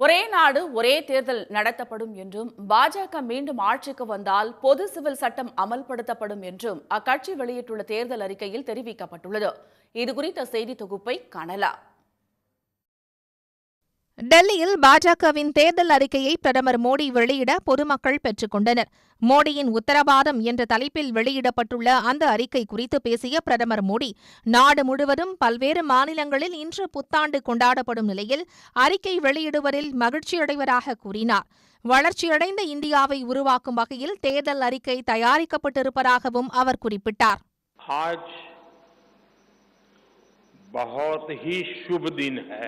ஒரே நாடு ஒரே தேர்தல் நடத்தப்படும் என்றும் பாஜக மீண்டும் ஆட்சிக்கு வந்தால் பொது சிவில் சட்டம் அமல்படுத்தப்படும் என்றும் அக்கட்சி வெளியிட்டுள்ள தேர்தல் அறிக்கையில் தெரிவிக்கப்பட்டுள்ளது. இதுகுறித்த செய்தி தொகுப்பை காணலாம். டெல்லியில் பாஜகவின் தேர்தல் அறிக்கையை பிரதமர் மோடி வெளியிட பொதுமக்கள் பெற்றுக் கொண்டனர் மோடியின் உத்தரவாதம் என்ற தலைப்பில் வெளியிடப்பட்டுள்ள அந்த அறிக்கை குறித்து பேசிய பிரதமர் மோடி நாடு முழுவதும் பல்வேறு மாநிலங்களில் இன்று புத்தாண்டு கொண்டாடப்படும் நிலையில் அறிக்கை வெளியிடுவதில் மகிழ்ச்சியடைவதாக கூறினார் வளர்ச்சியடைந்த இந்தியாவை உருவாக்கும் வகையில் தேர்தல் அறிக்கை தயாரிக்கப்பட்டிருப்பதாகவும் அவர் குறிப்பிட்டார் आज बहुत ही शुभ दिन है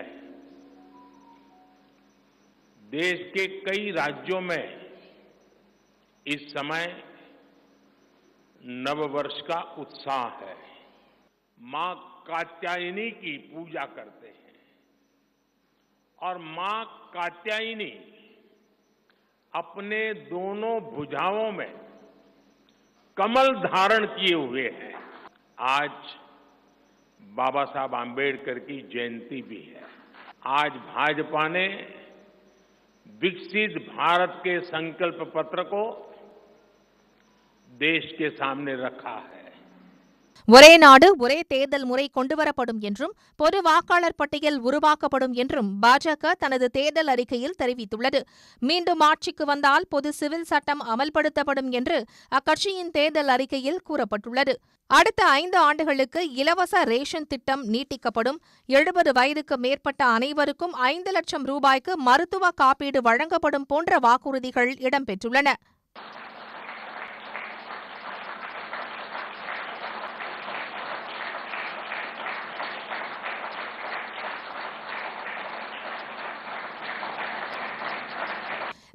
देश के कई राज्यों में इस समय नववर्ष का उत्साह है। माँ कात्यायनी की पूजा करते हैं और माँ कात्यायनी अपने दोनों भुजाओं में कमल धारण किए हुए हैं। आज बाबा साहब आम्बेडकर की जयंती भी है। आज भाजपा ने विकसित भारत के संकल्प पत्र को देश के सामने रखा है। ஒரே நாடு ஒரே தேர்தல் முறை கொண்டுவரப்படும் என்றும் பொது வாக்காளர் பட்டியல் உருவாக்கப்படும் என்றும் பாஜக தனது தேர்தல் அறிக்கையில் தெரிவித்துள்ளது. மீண்டும் ஆட்சிக்கு வந்தால் பொது சிவில் சட்டம் அமல்படுத்தப்படும் என்று அக்கட்சியின் தேர்தல் அறிக்கையில் கூறப்பட்டுள்ளது. அடுத்த ஐந்து ஆண்டுகளுக்கு இலவச ரேஷன் திட்டம் நீட்டிக்கப்படும். எழுபது வயதுக்கு மேற்பட்ட அனைவருக்கும் ஐந்து லட்சம் ரூபாய்க்கு மருத்துவ காப்பீடு வழங்கப்படும் போன்ற வாக்குறுதிகள் இடம்பெற்றுள்ளன.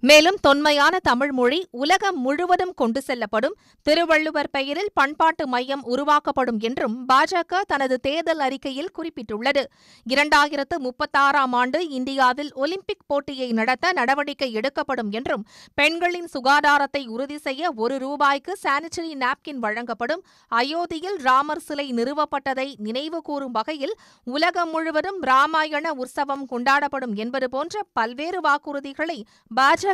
மேலும் தொன்மையான தமிழ் மொழி உலகம் முழுவதும் கொண்டு செல்லப்படும். திருவள்ளுவர் பெயரில் பண்பாட்டு மையம் உருவாக்கப்படும் என்றும் பாஜக தனது தேர்தல் அறிக்கையில் குறிப்பிட்டுள்ளது. இரண்டாயிரத்து முப்பத்தாறாம் ஆண்டு இந்தியாவில் ஒலிம்பிக் போட்டியை நடத்த நடவடிக்கை எடுக்கப்படும் என்றும் பெண்களின் சுகாதாரத்தை உறுதி செய்ய ஒரு ரூபாய்க்கு சானிட்டரி நாப்கின் வழங்கப்படும். அயோத்தியில் ராமர் சிலை நிறுவப்பட்டதை நினைவு கூறும் வகையில் உலகம் முழுவதும் ராமாயண உற்சவம் கொண்டாடப்படும் என்பது போன்ற பல்வேறு வாக்குறுதிகளை பாஜக